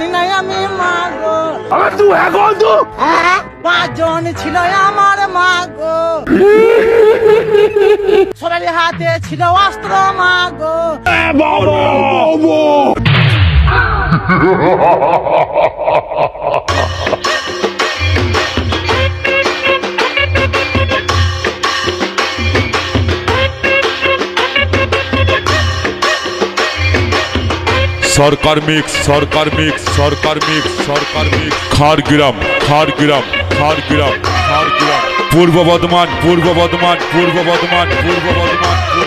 হ্যাঁ হ্যাঁ? ছিল আমার মা গো হাতে ছিল অস্ত্র মাগো গো হ্যাঁ, বাবা Sarkar mix Sarkar mix Sarkar mix Sarkar mix Khargram Khargram Khargram Khargram Purba Bardhaman Purba Bardhaman Purba Bardhaman Purba Bardhaman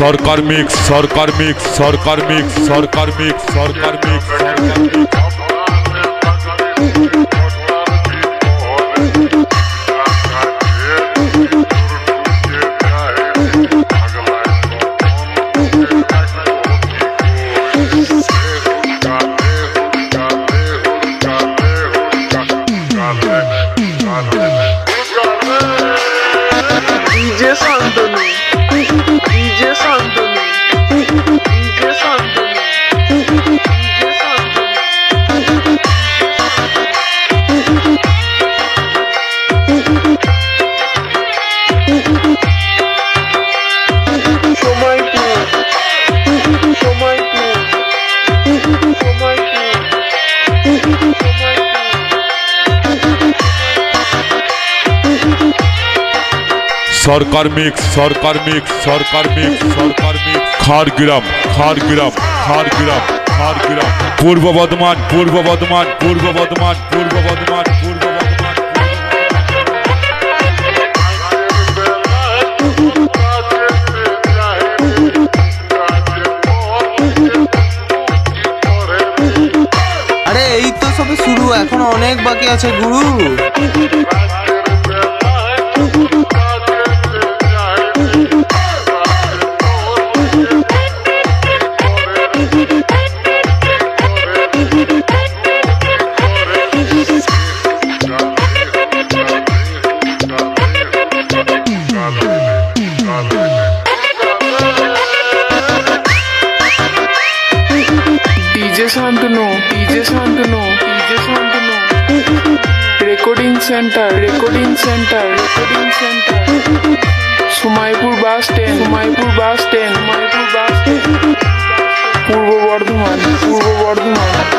Sarkar mix Sarkar mix Sarkar mix Sarkar mix Sarkar mix Sarkar mix Sarkar mix Sarkar mix Sarkar mix Khargram Khargram Khargram Khargram Purba Bardhaman Purba Bardhaman Purba Bardhaman Purba Bardhaman Purba Bardhaman আরে এই তো সবে শুরু এখন অনেক বাকি আছে গুরু bus stand Somaipur bus stand Somaipur bus stand Purba Bardhaman Purba Bardhaman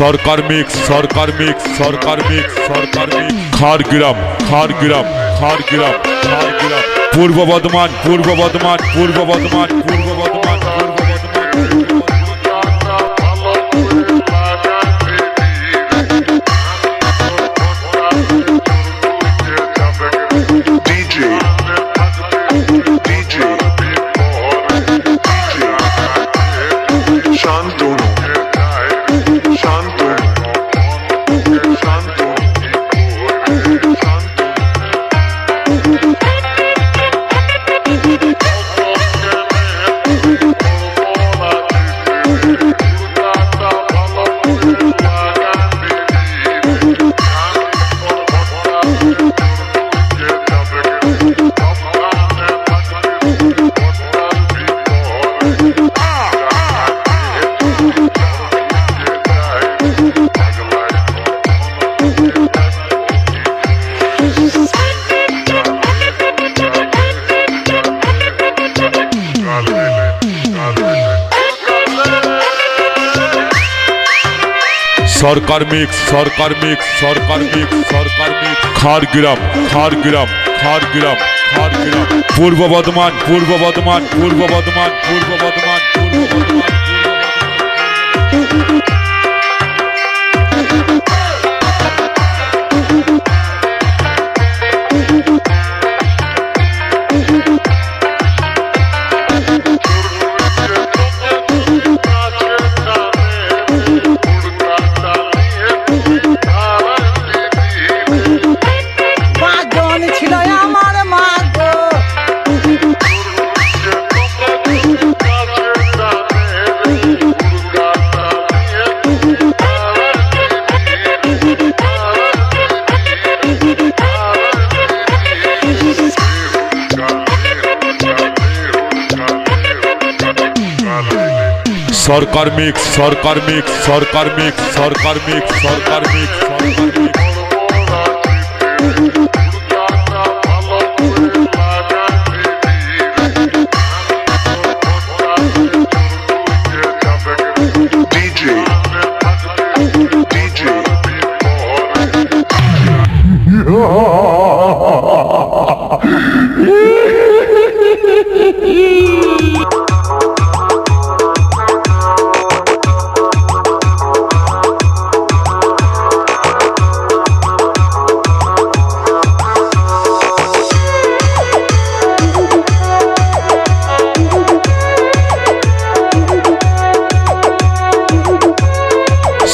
Sarkar mix Sarkar mix Sarkar mix Sarkar mix Khargram Khargram Khargram Khargram Purba Bardhaman Purba Bardhaman Purba Bardhaman Purba Sarkar mix Sarkar mix Sarkar mix Sarkar mix Khargram Khargram Khargram Khargram Purba Bardhaman Purba Bardhaman Purba Bardhaman Purba Bardhaman Purba Bardhaman Sarkar mix Sarkar mix Sarkar mix Sarkar mix Sarkar mix Sarkar mix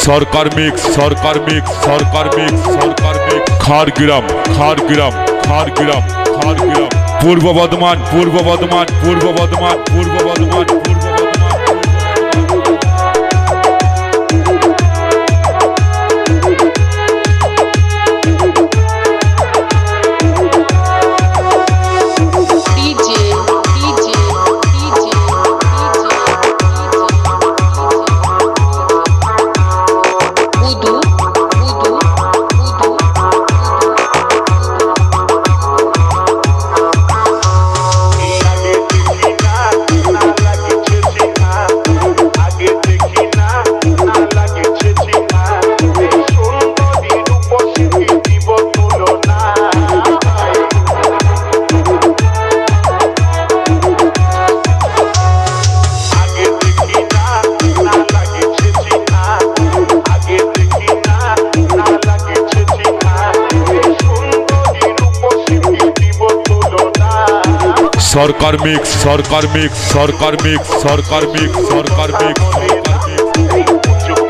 Sarkar mix Sarkar mix Sarkar mix Sarkar mix Khargram Khargram Khargram Khargram Purba Bardhaman Purba Bardhaman Purba Bardhaman Purba Bardhaman Purba Sarkar mix Sarkar mix Sarkar mix Sarkar mix Sarkar mix Sarkar mix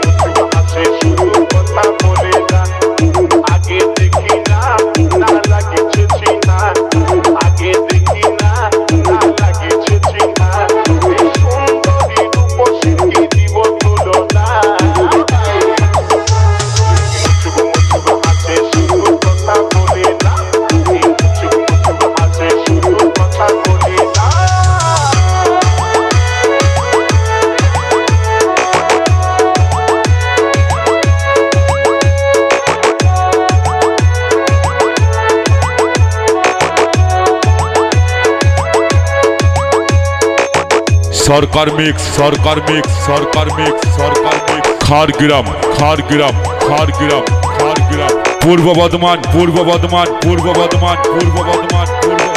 Sarkar mix Sarkar mix Sarkar mix Sarkar mix Khargram Khargram Khargram Khargram Purba Bardhaman Purba Bardhaman Purba Bardhaman Purba Bardhaman Purba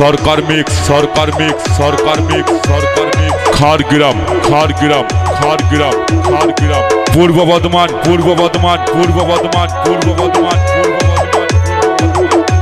Sarkar mix Sarkar mix Sarkar mix Sarkar mix Khargram Khargram Khargram Khargram Purba Bardhaman Purba Bardhaman Purba Bardhaman Purba Bardhaman Purba Bardhaman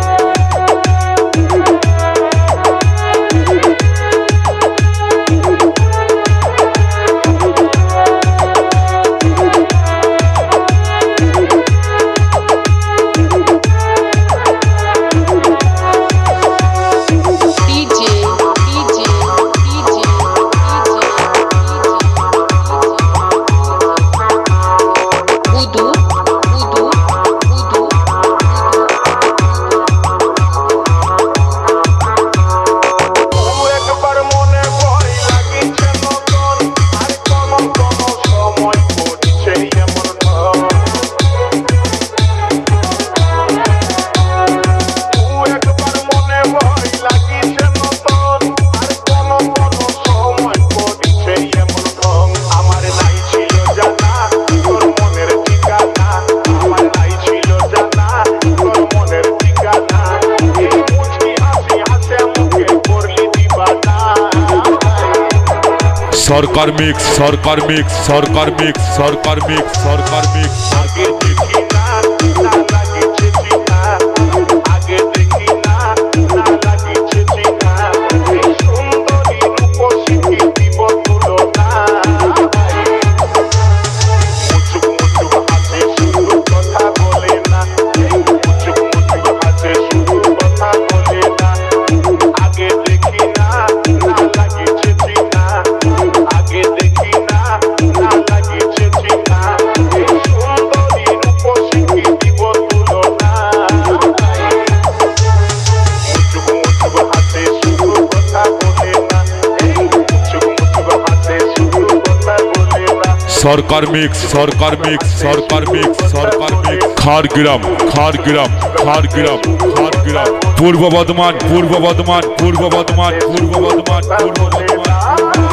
Sarkar mix Sarkar mix Sarkar mix Sarkar mix Sarkar mix Sarkar mix Sarkar mix Sarkar mix Sarkar mix Khargram Khargram Khargram Khargram Purba Bardhaman Purba Bardhaman Purba Bardhaman Purba Bardhaman Purba Bardhaman